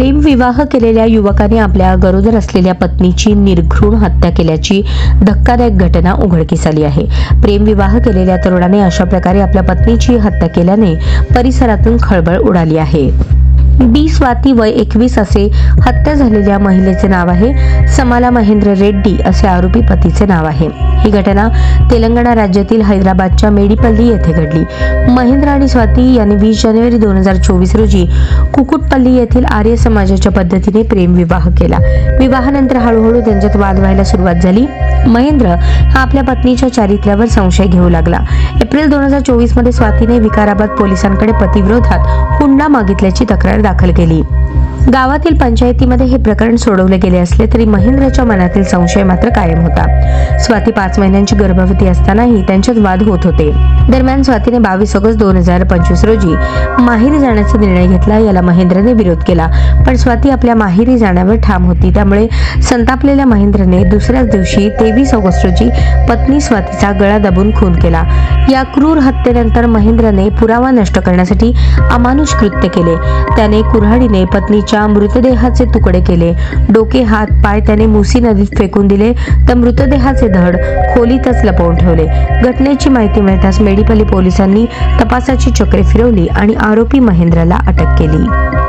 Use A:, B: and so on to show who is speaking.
A: प्रेमविवाह केलेल्या युवकाने आपल्या गरोदर असलेल्या पत्नीची निर्घृण हत्या केल्याची धक्कादायक घटना उघडकीस आली आहे. प्रेमविवाह केलेल्या तरुणाने अशा प्रकारे आपल्या पत्नीची हत्या केल्याने परिसरातून खळबळ उडाली आहे. बी स्वाती वय एकवीस असे हत्या झालेल्या महिलेचे नाव आहे. समाला महेंद्र रेड्डी असे आरोपी पतीचे नाव आहे. ही घटना तेलंगणा राज्यातील हैदराबादच्या मेडीपल्ली येथे घडली. महेंद्र आणि स्वाती यांनी वीस जानेवारी दोन हजार चोवीस रोजी कुकुटपल्ली येथील आर्य समाजाच्या पद्धतीने प्रेम विवाह केला. विवाहानंतर हळूहळू त्यांच्यात वाद व्हायला सुरुवात झाली. महेंद्र हा आपल्या पत्नीच्या चारित्र्यावर संशय घेऊ लागला. एप्रिल दोन हजार चोवीसमध्ये स्वातीने विकाराबाद पोलिसांकडे पतीविरोधात हुंडा मागितल्याची तक्रार दाखल केली. गावातील पंचायतीमध्ये हे प्रकरण सोडवले गेले असले तरी महेंद्रच्या मनातील संशय मात्र कायम होता. स्वाती पाच महिन्यांची गर्भवती असतानाही त्यांच्यात वाद होत होते. दरम्यान स्वातीने बावीस ऑगस्ट दोन हजार पंचवीस रोजी माहेरी जाण्याचा निर्णय घेतला याला महेंद्रने विरोध केला. पण स्वाती आपल्या माहेरी जाण्यावर ठाम होती. त्यामुळे संतापलेल्या महेंद्रने दुसऱ्याच दिवशी तेवीस ऑगस्ट रोजी पत्नी स्वातीचा गळा दाबून खून केला. या क्रूर हत्येनंतर महेंद्रने पुरावा नष्ट करण्यासाठी अमानुष कृत्य केले. त्याने कुऱ्हाडीने पत्नीच्या मृतदेहाचे तुकडे केले. डोके हात पाय त्याने मुसी नदीत फेकून दिले. तर मृतदेहाचे धड खोलीतच लपवून ठेवले. घटनेची माहिती मिळताच मेडीपल्ली पोलिसांनी तपासाची चक्रे फिरवली आणि आरोपी महेंद्रला अटक केली.